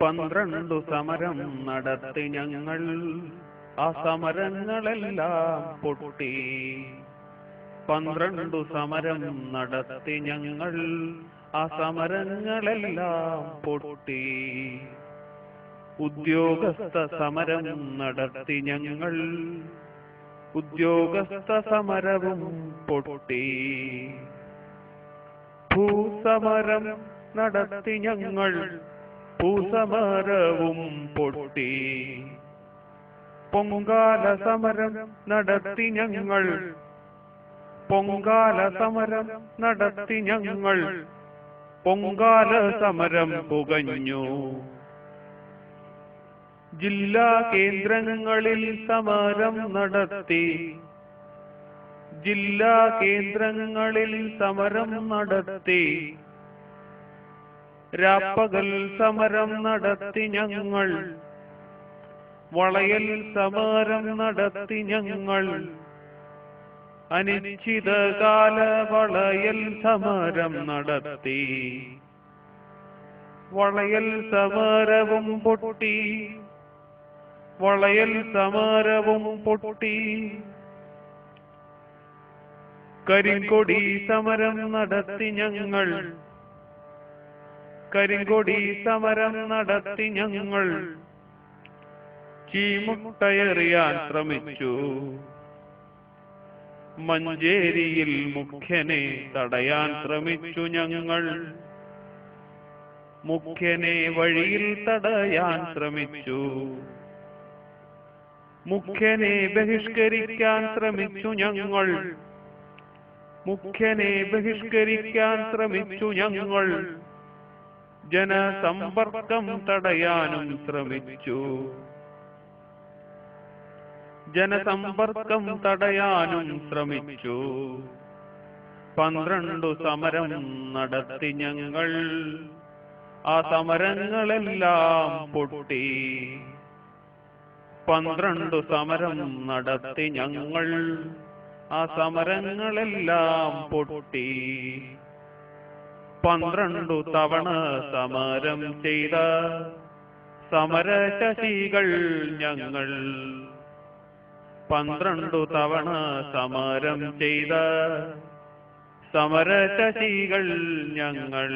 പന്ത്രണ്ടു സമരം നടത്തി ഞങ്ങൾ. ആ സമരങ്ങളെല്ലാം പൊട്ടി. പന്ത്രണ്ടു സമരം നടത്തി ഞങ്ങൾ. ആ സമരങ്ങളെല്ലാം പൊട്ടി. ഉദ്യോഗസ്ഥ സമരം നടത്തി ഞങ്ങൾ. ഉദ്യോഗസ്ഥ സമരവും പൊട്ടി. ഭൂസമരം നടത്തി ഞങ്ങൾ. ഭൂസമരവും പൊട്ടി. പൊങ്കാല സമരം നടത്തി ഞങ്ങൾ. പൊങ്കാല സമരം നടത്തി ഞങ്ങൾ. പൊങ്കാല സമരം പുകഞ്ഞു. ജില്ലാ കേന്ദ്രങ്ങളിൽ സമരം നടത്തി. ജില്ലാ കേന്ദ്രങ്ങളിൽ സമരം നടത്തി. രാപ്പകൽ സമരം നടത്തി ഞങ്ങൾ. വളയൽ സമരം നടത്തി ഞങ്ങൾ. അനിശ്ചിതകാല വളയൽ സമരം നടത്തി. വളയൽ സമരവും പൊട്ടി. വളയൽ സമരവും പൊട്ടി. കരിങ്കൊടി സമരം നടത്തി ഞങ്ങൾ. കരിങ്കൊടി സമരം നടത്തി ഞങ്ങൾ. ചീമുട്ടയെറിയാൻ ശ്രമിച്ചു. മഞ്ചേരിയിൽ മുഖ്യനെ തടയാൻ ശ്രമിച്ചു ഞങ്ങൾ. മുഖ്യനെ വഴിയിൽ തടയാൻ ശ്രമിച്ചു. മുഖ്യനെ ബഹിഷ്കരിക്കാൻ ശ്രമിച്ചു ഞങ്ങൾ. മുഖ്യനെ ബഹിഷ്കരിക്കാൻ ശ്രമിച്ചു ഞങ്ങൾ. ജനസമ്പർക്കം തടയാനും ശ്രമിച്ചു. ജനസമ്പർക്കം തടയാനും ശ്രമിച്ചു. പന്ത്രണ്ടു സമരം നടത്തി ഞങ്ങൾ. ആ സമരങ്ങളെല്ലാം പൊട്ടി. പന്ത്രണ്ടു സമരം നടത്തി ഞങ്ങൾ. ആ സമരങ്ങളെല്ലാം പൊട്ടി. പന്ത്രണ്ടു തവണ സമരം ചെയ്ത സമരശശികൾ ഞങ്ങൾ. പന്ത്രണ്ടു തവണ സമരം ചെയ്ത സമരശശികൾ ഞങ്ങൾ.